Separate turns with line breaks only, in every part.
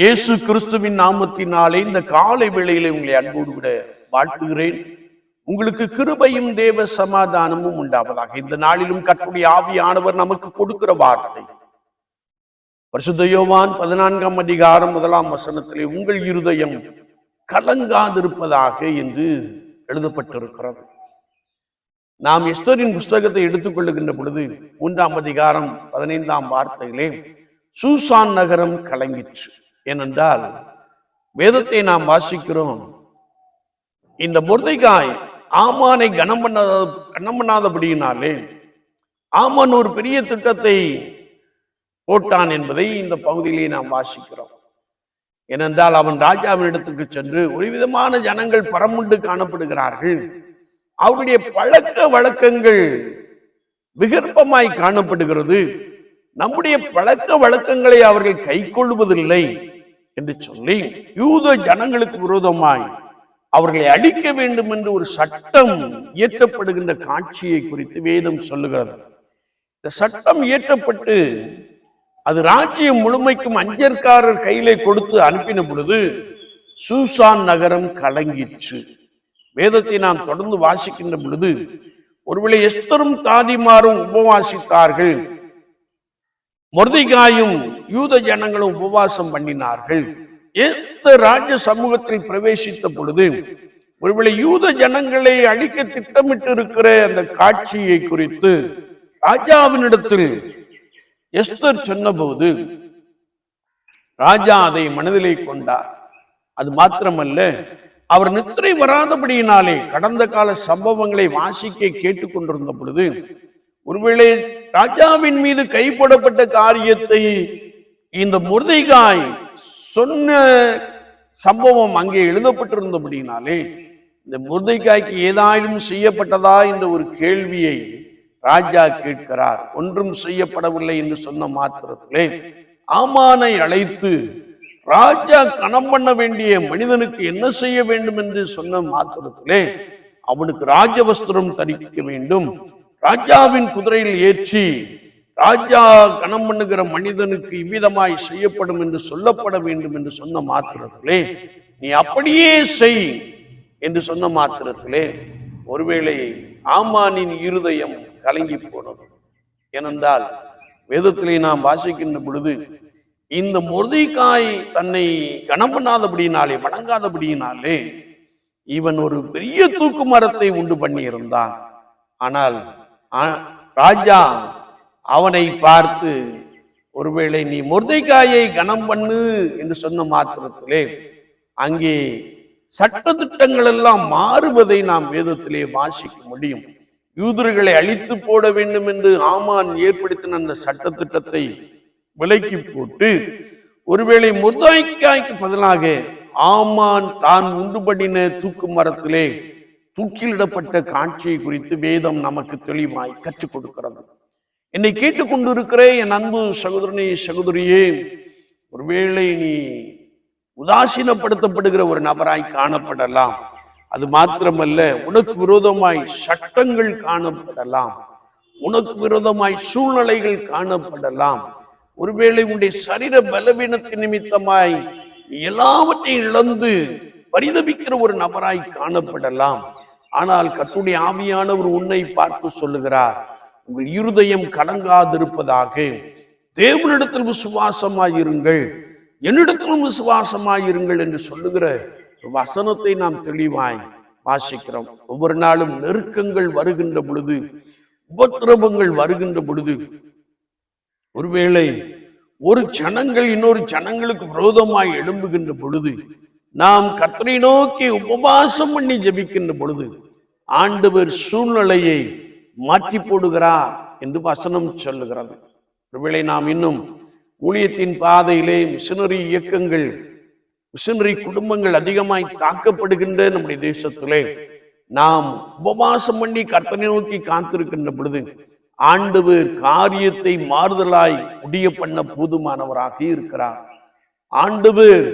இயேசு கிறிஸ்துவின் நாமத்தினாலே இந்த காலை வேளையிலே உங்களை அன்போடு விட வாழ்த்துகிறேன். உங்களுக்கு கிருபையும் தேவ சமாதானமும் உண்டாவதாக. இந்த நாளிலும் கர்த்தருடைய ஆவியானவர் நமக்கு கொடுக்கிற வார்த்தை. பரிசுத்த யோவான் பதினான்காம் அதிகாரம் முதலாம் வசனத்திலே உங்கள் இருதயம் கலங்காதிருப்பதாக என்று எழுதப்பட்டிருக்கிறது. நாம் எஸ்தரின் புஸ்தகத்தை எடுத்துக்கொள்ளுகின்ற பொழுது மூன்றாம் அதிகாரம் பதினைந்தாம் வார்த்தையிலே சூசான் நகரம் கலங்கிற்று. ஏனென்றால் வேதத்தை நாம் வாசிக்கிறோம். இந்த முருதைக்காய் ஆமானை கனம் பண்ணாத கனம் பண்ணாதபடியினாலே ஆமான் ஒரு பெரிய திட்டத்தை போட்டான் என்பதை இந்த பகுதியிலே நாம் வாசிக்கிறோம். ஏனென்றால் அவன் ராஜாவின் இடத்துக்கு சென்று ஒரு விதமான ஜனங்கள் பரமுண்டு காணப்படுகிறார்கள். அவருடைய பழக்க வழக்கங்கள் விகற்பமாய் காணப்படுகிறது. நம்முடைய பழக்க வழக்கங்களை அவர்கள் கை கொள்வதில்லை என்று சொல்லி யூத ஜனங்களுக்கு விரோதமாய் அவர்களை அழிக்க வேண்டும் என்று ஒரு சட்டம் இயற்றப்படுகின்ற காட்சியை குறித்து வேதம் சொல்லுகிறது. இந்த சட்டம் இயற்றப்பட்டு அது ராஜ்யம் முழுமைக்கும் அஞ்சற்காரர் கையிலே கொடுத்து அனுப்பின பொழுது சூசான் நகரம் கலங்கிற்று. வேதத்தை நாம் தொடர்ந்து வாசிக்கின்ற பொழுது ஒருவேளை எஸ்தரும் தாதிமாரும் உபவாசித்தார்கள் மொர்திகாயும் யூத ஜனங்களும் உபவாசம் பண்ணினார்கள். ராஜ சமூகத்தில் பிரவேசித்த பொழுது ஒருவேளை யூத ஜனங்களை அழிக்க திட்டமிட்டு இருக்கிற அந்த காட்சியை குறித்து ராஜாவினிடத்தில் எஸ்தர் சொன்னபோது ராஜா அதை மனதிலே கொண்டார். அது மாத்திரமல்ல அவர் நித்திரை வராதபடியினாலே கடந்த கால சம்பவங்களை வாசிக்க கேட்டுக்கொண்டிருந்த பொழுது ஒருவேளை ராஜாவின் மீது கைப்படப்பட்ட காரியத்தை இந்த முருதைகாய் சொன்ன சம்பவம் அங்கே எழுதப்பட்டிருந்தபடினாலே இந்த முருதைக்காய்க்கு ஏதாயிலும் செய்யப்பட்டதா என்ற ஒரு கேள்வியை ராஜா கேட்கிறார். ஒன்றும் செய்யப்படவில்லை என்று சொன்ன மாத்திரத்திலே ஆமானை அழைத்து ராஜா கணம் பண்ண வேண்டிய மனிதனுக்கு என்ன செய்ய வேண்டும் என்று சொன்ன மாத்திரத்திலே அவனுக்கு ராஜவஸ்திரம் தரிக்க வேண்டும். ராஜாவின் குதிரையில் ஏற்றி ராஜா கணம் பண்ணுகிற மனிதனுக்கு இவ்விதமாய் செய்யப்படும் என்று சொல்லப்பட வேண்டும் என்று சொன்ன மாத்திரத்திலே நீ அப்படியே செய் என்று சொன்ன மாத்திரத்திலே ஒருவேளை ஆமானின் இருதயம் கலங்கி போனது. ஏனென்றால் வேதத்திலே நாம் வாசிக்கின்ற பொழுது இந்த முருதைக்காய் தன்னை கணம் பண்ணாதபடியினாலே வணங்காதபடியினாலே இவன் ஒரு பெரிய தூக்கு மரத்தை உண்டு பண்ணியிருந்தான். ஆனால் ராஜா அவனை பார்த்து ஒருவேளை நீ முருதைக்காயை கனம் பண்ணு என்று சொன்ன மாத்திரத்திலே அங்கே சட்ட திட்டங்கள் எல்லாம் மாறுவதை நாம் வேதத்திலே வாசிக்க முடியும். யூதர்களை அழித்து போட வேண்டும் என்று ஆமான் ஏற்படுத்தின அந்த சட்ட திட்டத்தை விலக்கி போட்டு ஒருவேளை முர்தாய்க்காய்க்கு பதிலாக ஆமான் தான் உண்டு பண்ணின தூக்கு மரத்திலே தூக்கிலிடப்பட்ட காட்சியை குறித்து வேதம் நமக்கு தெளிவாய் கற்றுக் கொடுக்கிறது. என்னை கேட்டுக்கொண்டிருக்கிற என் அன்பு சகோதரனே சகோதரியே ஒருவேளை நீ உதாசீனப்படுத்தப்படுகிற ஒரு நபராய் காணப்படலாம். அது மாத்திரமல்ல உனக்கு விரோதமாய் சட்டங்கள் காணப்படலாம். உனக்கு விரோதமாய் சூழ்நிலைகள் காணப்படலாம். ஒருவேளை உன்னுடைய சரீர பலவீனத்தின் நிமித்தமாய் எல்லாவற்றையும் இழந்து பரிதபிக்கிற ஒரு நபராய் காணப்படலாம். ஆனால் கத்துடைய ஆவியானவர் உன்னை பார்த்து சொல்லுகிறார் உங்கள் இருதயம் கலங்காதிருப்பதாக. தேவனிடத்தில் விசுவாசமாயிருங்கள் என்னிடத்திலும் விசுவாசமாயிருங்கள் என்று சொல்லுகிற வசனத்தை நாம் தெளிவாய் வாசிக்கிறோம். ஒவ்வொரு நாளும் நெருக்கங்கள் வருகின்ற பொழுது உபத்திரவங்கள் வருகின்ற பொழுது ஒருவேளை ஒரு ஜனங்கள் இன்னொரு ஜனங்களுக்கு விரோதமாய் எழும்புகின்ற பொழுது நாம் கர்த்தனை நோக்கி உபவாசம் பண்ணி ஜெபிக்கின்ற பொழுது ஆண்டவர் சூழ்நிலையை மாற்றி போடுகிறார் என்று வசனம் சொல்லுகிறது. ஒருவேளை நாம் இன்னும் ஊழியத்தின் பாதையிலே மிஷினரி இயக்கங்கள் மிஷினரி குடும்பங்கள் அதிகமாய் தாக்கப்படுகின்ற நம்முடைய தேசத்திலே நாம் உபவாசம் பண்ணி கர்த்தனை நோக்கி காத்திருக்கின்ற பொழுது ஆண்டவர் காரியத்தை மாறுதலாய் முடிய பண்ண போதுமானவராக இருக்கிறார். ஆண்டவர்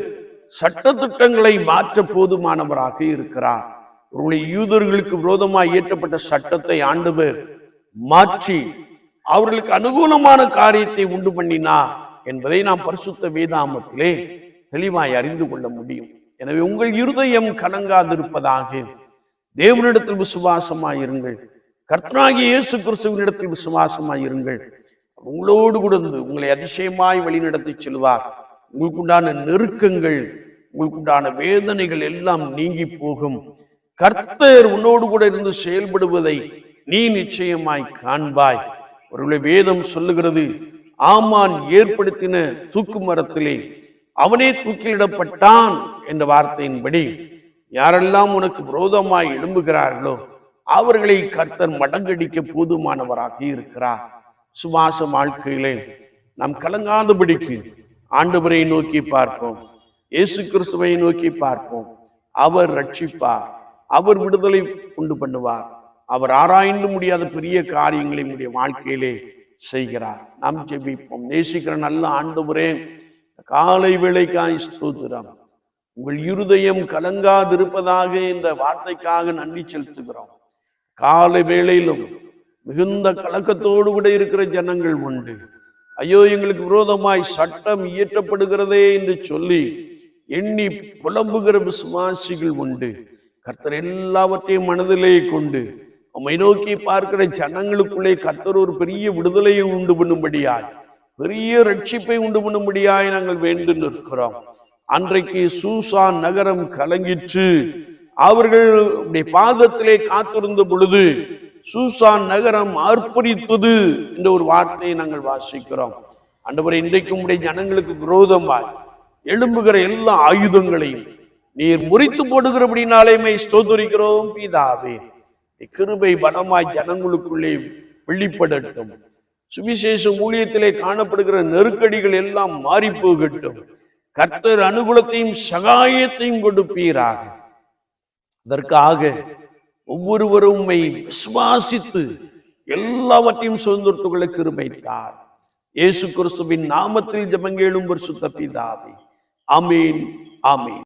சட்டத்திட்டங்களை மாற்ற போதுமானவராக இருக்கிறார். அவருடைய யூதர்களுக்கு விரோதமாய் இயற்றப்பட்ட சட்டத்தை ஆண்டவர் மாற்றி அவர்களுக்கு அனுகூலமான காரியத்தை உண்டு பண்ணினார் என்பதை நாம் பரிசுத்த வேதாமத்திலே தெளிவாய் அறிந்து கொள்ள முடியும். எனவே உங்கள் இருதயம் கலங்காதிருப்பதாக தேவனிடத்தில் விசுவாசமாயிருங்கள் கர்த்தனாகி இயேசு கிறிஸ்துவனிடத்தில் விசுவாசமாயிருங்கள் உங்களோடு கூட உங்களை அதிசயமாய் வழிநடத்தி செல்வார். உங்களுக்குண்டான நெருக்கங்கள் உங்களுக்குண்டான வேதனைகள் எல்லாம் நீங்கி போகும். கர்த்தர் உன்னோடு கூட இருந்து செயல்படுவதை நீ நிச்சயமாய் காண்பாய். ஒருவேளை வேதம் சொல்லுகிறது ஆமான் ஏற்படுத்தின தூக்கு மரத்திலே அவனே தூக்கிலிடப்பட்டான் என்ற வார்த்தையின்படி யாரெல்லாம் உனக்கு விரோதமாய் எழும்புகிறார்களோ அவர்களை கர்த்தர் மடங்கடிக்க போதுமானவராக இருக்கிறார். சுவாச வாழ்க்கையிலே நாம் கலங்காதபடிக்கு ஆண்டவரை நோக்கி பார்ப்போம். இயேசு கிறிஸ்துவை நோக்கி பார்ப்போம். அவர் ரட்சிப்பார் அவர் விடுதலை உண்டு பண்ணுவார். அவர் ஆராய்ந்து முடியாத பெரிய காரியங்களை நம்முடைய வாழ்க்கையிலே செய்கிறார். நாம் ஜெபிப்போம். நேசிக்கிற நல்ல ஆண்டவரே காலை வேளைக்காய் ஸ்தோத்திரம். உங்கள் இருதயம் கலங்காதிருப்பதாக இந்த வார்த்தைக்காக நன்றி செலுத்துகிறோம். காலை வேளையிலும் மிகுந்த கலக்கத்தோடு கூட இருக்கிற ஜனங்கள் உண்டு. ஐயோ எங்களுக்கு விரோதமாய் சட்டம் இயற்றப்படுகிறதே என்று சொல்லி எண்ணி புலம்புகிற விசுவாசிகள் உண்டு. கர்த்தர் எல்லாவற்றையும் மனதிலே கொண்டு உம்மை நோக்கி பார்க்கிற ஜனங்களுக்குள்ளே கர்த்தர் ஒரு பெரிய விடுதலையை உண்டு பண்ணும்படியாய் பெரிய ரட்சிப்பை உண்டு பண்ணும்படியாய் நாங்கள் வேண்டு நிற்கிறோம். அன்றைக்கு சூசான் நகரம் கலங்கிற்று. அவர்கள் பாதத்திலே காத்திருந்த பொழுது சூசான் நகரம் அர்ப்பணித்தது என்ற ஒரு வார்த்தையை நாங்கள் வாசிக்கிறோம். அண்டவரை இன்றைக்கு உடைய ஜனங்களுக்கு குரோதமாய் எழும்புகிற எல்லா ஆயுதங்களையும் நீர் முறித்து போடுகிறபடினாலேமே ஸ்தோதரிக்கிறோம் பிதாவே. கிருபை பலமாய் ஜனங்களுக்குள்ளே வெளிப்படட்டும். சுவிசேஷ ஊழியத்திலே காணப்படுகிற நெருக்கடிகள் எல்லாம் மாறி போகட்டும் கர்த்தர் அனுகூலத்தையும் சகாயத்தையும் கொடுப்பீராக. அதற்காக ஒவ்வொருவரும் உண்மை விசுவாசித்து எல்லாவற்றையும் சுதந்திரத்துக் கொள்ள இயேசு கிறிஸ்துவின் நாமத்தில் ஜபங்கேளும் ஒரு சுத்த பிதாவை. ஆமீன் ஆமீன்.